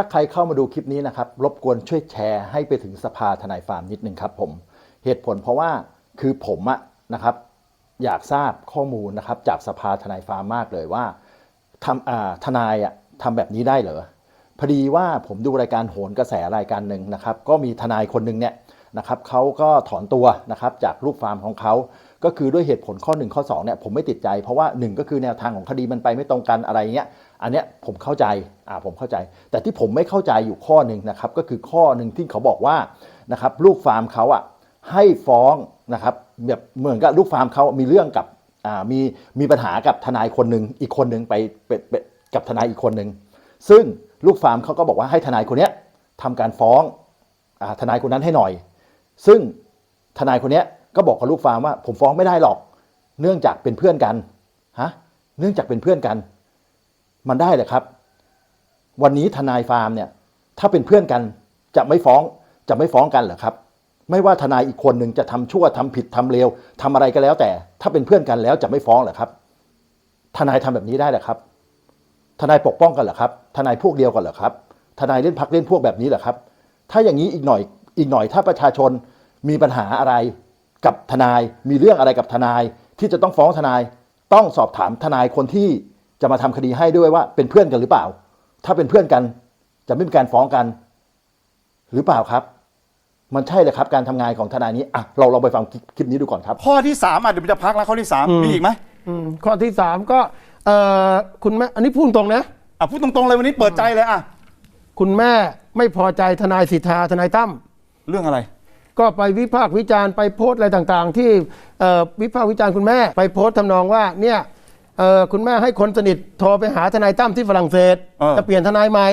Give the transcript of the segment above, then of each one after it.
ถ้าใครเข้ามาดูคลิปนี้นะครับ รบกวนช่วยแชร์ให้ไปถึงสภาทนายฟาร์มนิดนึงครับผมเหตุผลเพราะว่าคือผมอะนะครับ อยากทราบข้อมูลนะครับ จากสภาทนายฟาร์มมากเลยว่าทำอ่าทนายอะทำแบบนี้ได้เหรอพอดีว่าผมดูรายการโหนกระแสรายการหนึ่งนะครับ ก็มีทนายคนหนึ่งเนี่ยนะครับเขาก็ถอนตัวนะครับจากลูกฟาร์มของเขา ก็คือด้วยเหตุผลข้อ 1 ข้อ2เนี่ยผมไม่ติดใจ เพราะว่า 1 ก็คือแนวทางของคดีมันไปไม่ตรงกันอะไรเงี้ยอันเนี้ยผมเข้าใจอ่าผมเข้าใจ แต่ที่ผมไม่เข้าใจอยู่ข้อหนึ่งนะครับก็คือข้อหนึ่งที่เขาบอกว่านะครับลูกฟาร์มเขาอะให้ฟ้องนะครับแบบเหมือนกับลูกฟาร์มเขามีเรื่องกับอ่ามีมีปัญหากับทนายคนหนึ่งอีกคนหนึ่งไปเป็นเป็นกับทนายอีกคนหนึ่งซึ่งลูกฟาร์มเขาก็บอกว่าให้ทนายคนเนี้ยทำการฟ้องอาทนายคนนั้นให้หน่อย ซึ่งทนายคนเนี้ย ก็บอกกับลูกฟาร์มว่าผมฟ้องไม่ได้หรอก เนื่องจากเป็นเพื่อนกันฮะเนื่องจากเป็นเพื่อนกัน มันได้เหรอครับ วันนี้ทนายฟาร์มเนี่ยถ้าเป็นเพื่อนกันจะไม่ฟ้องจะไม่ฟ้องกันเหรอครับ ไม่ว่าทนายอีกคนหนึ่งจะทำชั่วทำผิดทำเลวทำอะไรก็แล้วแต่ ถ้าเป็นเพื่อนกันแล้วจะไม่ฟ้องเหรอครับ ทนายทำแบบนี้ได้เหรอครับ ทนายปกป้องกันเหรอครับ ทนายพวกเดียวกันเหรอครับ ทนายเล่นพักเล่นพวกแบบนี้เหรอครับ ถ้าอย่างนี้อีกหน่อยอีกหน่อยถ้าประชาชนมีปัญหาอะไร กับทนายมีเรื่องอะไรกับทนาย ที่จะต้องฟ้องทนาย ต้องสอบถามทนายคนที่จะมาทำคดีให้ด้วยว่าเป็นเพื่อนกันหรือเปล่า ถ้าเป็นเพื่อนกันจะไม่มีการฟ้องกัน หรือเปล่าครับ มันใช่เลยครับการทำงานของทนายนี้อะเราเราไปฟังคลิปนี้ดูก่อนครับ ข้อที่สามอะเดี๋ยวผมจะพักแล้วข้อที่สามอืมมีอีกไหมอืมข้อที่สามก็เอ่อคุณแม่อันนี้พูดตรงนะอะพูดตรงๆเลยวันนี้เปิดใจเลยอะคุณแม่ไม่พอใจทนายสิทธาทนายตั้มเรื่องอะไร ก็ไปวิพากษ์วิจารณ์ไปโพสต์อะไรต่างๆ ที่เอ่อวิพากษ์วิจารณ์คุณแม่ ไปโพสต์ทำนองว่าเนี่ยเอ่อคุณแม่ให้คนสนิทโทรไปหาทนายตั้มที่ฝรั่งเศสเออจะเปลี่ยนทนายใหม่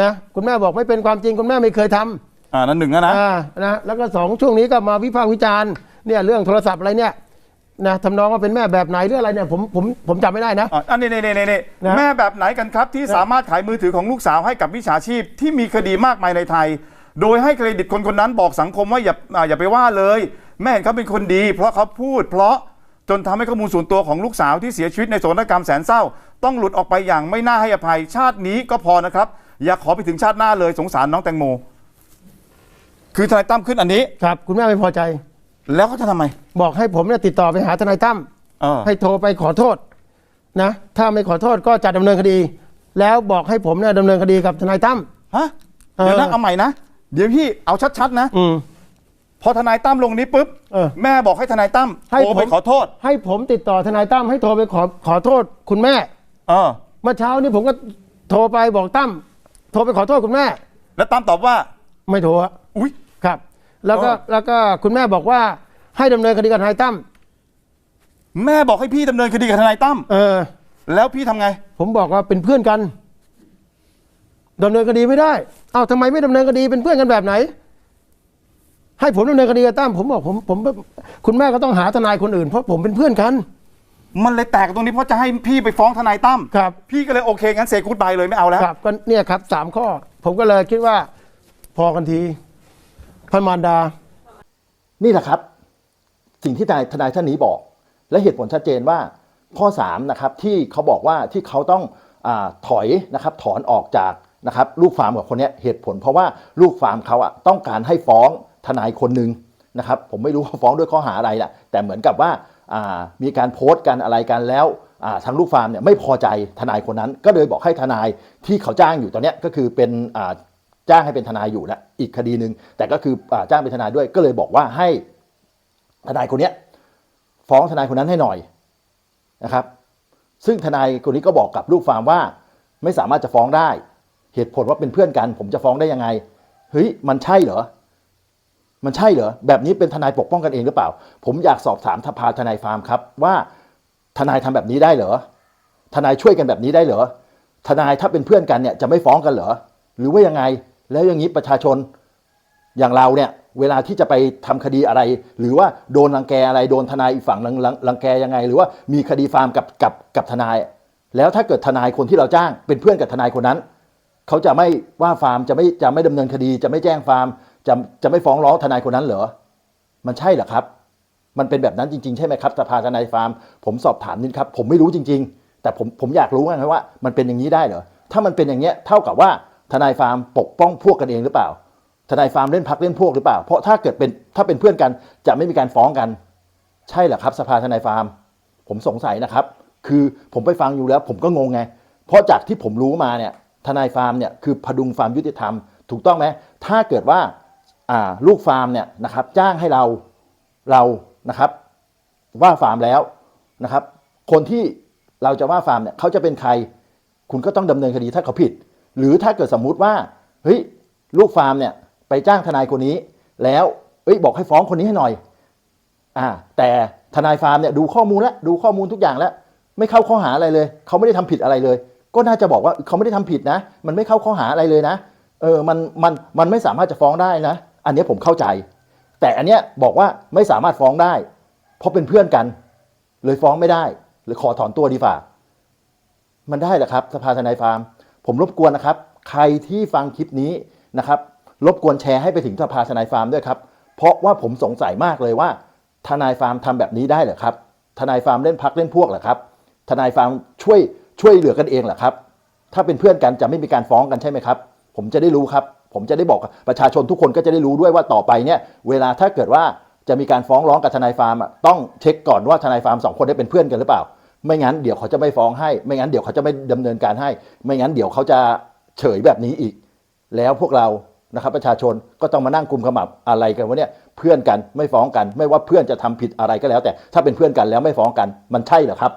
นะคุณแม่บอกไม่เป็นความจริงคุณแม่ไม่เคยทำอ่านั่นหนึ่งแล้วนะอ่านะแล้วก็สองช่วงนี้ก็มาวิพากษ์วิจารณ์เนี่ยเรื่องโทรศัพท์อะไรเนี่ยนะทำนองว่าเป็นแม่แบบไหนหรืออะไรเนี่ยผมผมผมจำไม่ได้นะอะอันนี้นี่นี่นี่นะแม่แบบไหนกันครับที่สามารถขายมือถือของลูกสาวให้กับวิชาชีพที่มีคดีมากมายในไทย โดยให้เครดิตคนคนนั้นบอกสังคมว่าอย่าอ่าอย่าไปว่าเลยแม่เห็นเขาเป็นคนดี เพราะเขาพูด เพราะจนทำให้ข้อมูลส่วนตัวของลูกสาวที่เสียชีวิตในโศกนาฏกรรมแสนเศร้า ต้องหลุดออกไปอย่างไม่น่าให้อภัยชาตินี้ก็พอนะครับ อย่าขอไปถึงชาติหน้าเลยสงสารน้องแตงโม คือทนายตั้มขึ้นอันนี้ครับ คุณแม่ไม่พอใจ แล้วเขาจะทำไม บอกให้ผมเนี่ยติดต่อไปหาทนายตั้มเออให้โทรไปขอโทษนะถ้าไม่ขอโทษก็จะดำเนินคดี แล้วบอกให้ผมเนี่ยดำเนินคดีกับทนายตั้มฮะเออเดี๋ยวนะเอาใหม่นะ เดี๋ยวพี่เอาชัดๆนะอืม พอทนายตั้มลงนี้ปุ๊บเออ แม่บอกให้ทนายตั้มให้โทรไปผมขอโทษให้ผมติดต่อทนายตั้มให้โทรไปขอขอโทษคุณแม่ เออเมื่อเช้านี้ผมก็โทรไปบอกตั้มโทรไปขอโทษคุณแม่ แล้วตั้มตอบว่า ไม่โทรอะอุ้ยครับ แล้วก็อ๋อแล้วก็คุณแม่บอกว่าให้ดำเนินคดีกับทนายตั้มแม่บอกให้พี่ดำเนินคดีกับทนายตั้มเออ แล้วพี่ทำไง ผมบอกว่าเป็นเพื่อนกัน ดำเนินคดีไม่ได้ เอ้าทำไมไม่ดำเนินคดีเป็นเพื่อนกันแบบไหน ให้ผมดำเนินคดีกับตั้มผมบอกผมผมคุณแม่ก็ต้องหาทนายคนอื่นเพราะผมเป็นเพื่อนกัน มันเลยแตกตรงนี้เพราะจะให้พี่ไปฟ้องทนายตั้มครับ พี่ก็เลยโอเคงั้นเซกูดบายเลยไม่เอาแล้วครับก็เนี่ยครับสามข้อ ผมก็เลยคิดว่า พอกันทีพระมารดา นี่แหละครับ สิ่งที่ทนายทนายท่านนี้บอก และเหตุผลชัดเจนว่าข้อ3นะครับที่เขาบอกว่าที่เขาต้องอาถอยนะครับถอนออกจาก นะครับลูกฟาร์มกับคนนี้เหตุผล เพราะว่าลูกฟาร์มเขาอะต้องการให้ฟ้องทนายคนหนึ่งนะครับผมไม่รู้ว่าฟ้องด้วยข้อหาอะไรแหละแต่เหมือนกับว่ามีการโพสต์กันอะไรกันแล้วทางลูกฟาร์มเนี่ยไม่พอใจทนายคนนั้น ก็เลยบอกให้ทนายที่เขาจ้างอยู่ตอนนี้ก็คือเป็นจ้างให้เป็นทนายอยู่แล้วอีกคดีหนึ่งแต่ก็คืออจ้างเป็นทนายด้วยก็เลยบอกว่าให้ทนายคนนี้ฟ้องทนายคนนั้นให้หน่อยนะครับ ซึ่งทนายคนนี้ก็บอกกับลูกฟาร์มว่าไม่สามารถจะฟ้องได้ เหตุผลว่าเป็นเพื่อนกัน ผมจะฟ้องได้ยังไงเฮ้ยมันใช่เหรอมันใช่เหรอแบบนี้เป็นทนายปกป้องกันเองหรือเปล่า ผมอยากสอบถามทพาทนายฟาร์มครับ ว่าทนายทำแบบนี้ได้เหรอทนายช่วยกันแบบนี้ได้เหรอทนายถ้าเป็นเพื่อนกันเนี่ยจะไม่ฟ้องกันเหรอหรือว่ายังไง แล้วอย่างนี้ประชาชนอย่างเราเนี่ยเวลาที่จะไปทำคดีอะไร หรือว่าโดนรังแกอะไรโดนทนายอีกฝั่งรังรังรังแกยังไง หรือว่ามีคดีฟาร์มกับกับกับทนาย แล้วถ้าเกิดทนายคนที่เราจ้างเป็นเพื่อนกับทนายคนนั้น เขาจะไม่ว่าฟาร์มจะไม่จะไม่ดำเนินคดี จะไม่แจ้งฟาร์มจะจะไม่ฟ้องร้องทนายคนนั้นเหรอ มันใช่เหรอครับ มันเป็นแบบนั้นจริงๆ ใช่ไหมครับสภาทนายฟาร์ม ผมสอบถามนิดครับ ผมไม่รู้จริง ๆ แต่ผมผมอยากรู้ไงว่ามันเป็นอย่างนี้ได้เหรอ ถ้ามันเป็นอย่างเงี้ยเท่ากับว่าทนายฟาร์มปกป้องพวกกันเองหรือเปล่า ทนายฟาร์มเล่นพักเล่นพวกหรือเปล่า เพราะถ้าเกิดเป็นถ้าเป็นเพื่อนกันจะไม่มีการฟ้องกัน ใช่เหรอครับ สภาทนายฟาร์ม ผมสงสัยนะครับ คือผมไปฟังอยู่แล้ว ผมก็งงไง เพราะจากที่ผมรู้มาเนี่ย ทนายฟาร์มเนี่ยคือพดุงฟาร์มยุติธรรม ถูกต้องไหมถ้าเกิดว่าลูกฟาร์มเนี่ยนะครับจ้างให้เราเรานะครับว่าฟาร์มแล้วนะครับ คนที่เราจะว่าฟาร์มเนี่ยเขาจะเป็นใคร คุณก็ต้องดำเนินคดีถ้าเขาผิด หรือถ้าเกิดสมมุติว่าเฮ้ยลูกฟาร์มเนี่ยไปจ้างทนายคนนี้ แล้วเอ้ยบอกให้ฟ้องคนนี้ให้หน่อยอ่าแต่ทนายฟาร์มเนี่ยดูข้อมูลแล้วดูข้อมูลทุกอย่างแล้ว ไม่เข้าข้อหาอะไรเลย เขาไม่ได้ทำผิดอะไรเลย ก็น่าจะบอกว่าเขาไม่ได้ทำผิดนะ มันไม่เข้าข้อหาอะไรเลยนะ เออมันมันมันไม่สามารถจะฟ้องได้นะ อันนี้ผมเข้าใจ แต่อันเนี้ยบอกว่าไม่สามารถฟ้องได้ เพราะเป็นเพื่อนกัน เลยฟ้องไม่ได้ หรือขอถอนตัวดีฝ่ามันได้เหรอครับสภาทนายฟาร์ม ผมรบกวนนะครับ ใครที่ฟังคลิปนี้นะครับ รบกวนแชร์ให้ไปถึงสภาทนายฟาร์มด้วยครับ เพราะว่าผมสงสัยมากเลยว่า ทนายฟาร์มทำแบบนี้ได้เหรอครับ ทนายฟาร์มเล่นพักเล่นพวกเหรอครับ ทนายฟาร์มช่วย ช่วยเหลือกันเองเหรอครับ ถ้าเป็นเพื่อนกันจะไม่มีการฟ้องกันใช่ไหมครับ ผมจะได้รู้ครับ ผมจะได้บอกประชาชนทุกคนก็จะได้รู้ด้วยว่าต่อไปเนี่ยเวลาถ้าเกิดว่าจะมีการฟ้องร้องกับทนายฟาร์มอะต้องเช็คก่อนว่าทนายฟาร์มสองคนได้เป็นเพื่อนกันหรือเปล่า ไม่งั้นเดี๋ยวเขาจะไม่ฟ้องให้ ไม่งั้นเดี๋ยวเขาจะไม่ดำเนินการให้ ไม่งั้นเดี๋ยวเขาจะเฉยแบบนี้อีก แล้วพวกเรานะครับประชาชนก็ต้องมานั่งกลุ่มขมับอะไรกันวะเนี่ยเพื่อนกันไม่ฟ้องกัน ไม่ว่าเพื่อนจะทำผิดอะไรก็แล้ว แต่ถ้าเป็นเพื่อนกันแล้วไม่ฟ้องกันมันใช่เหรอครับ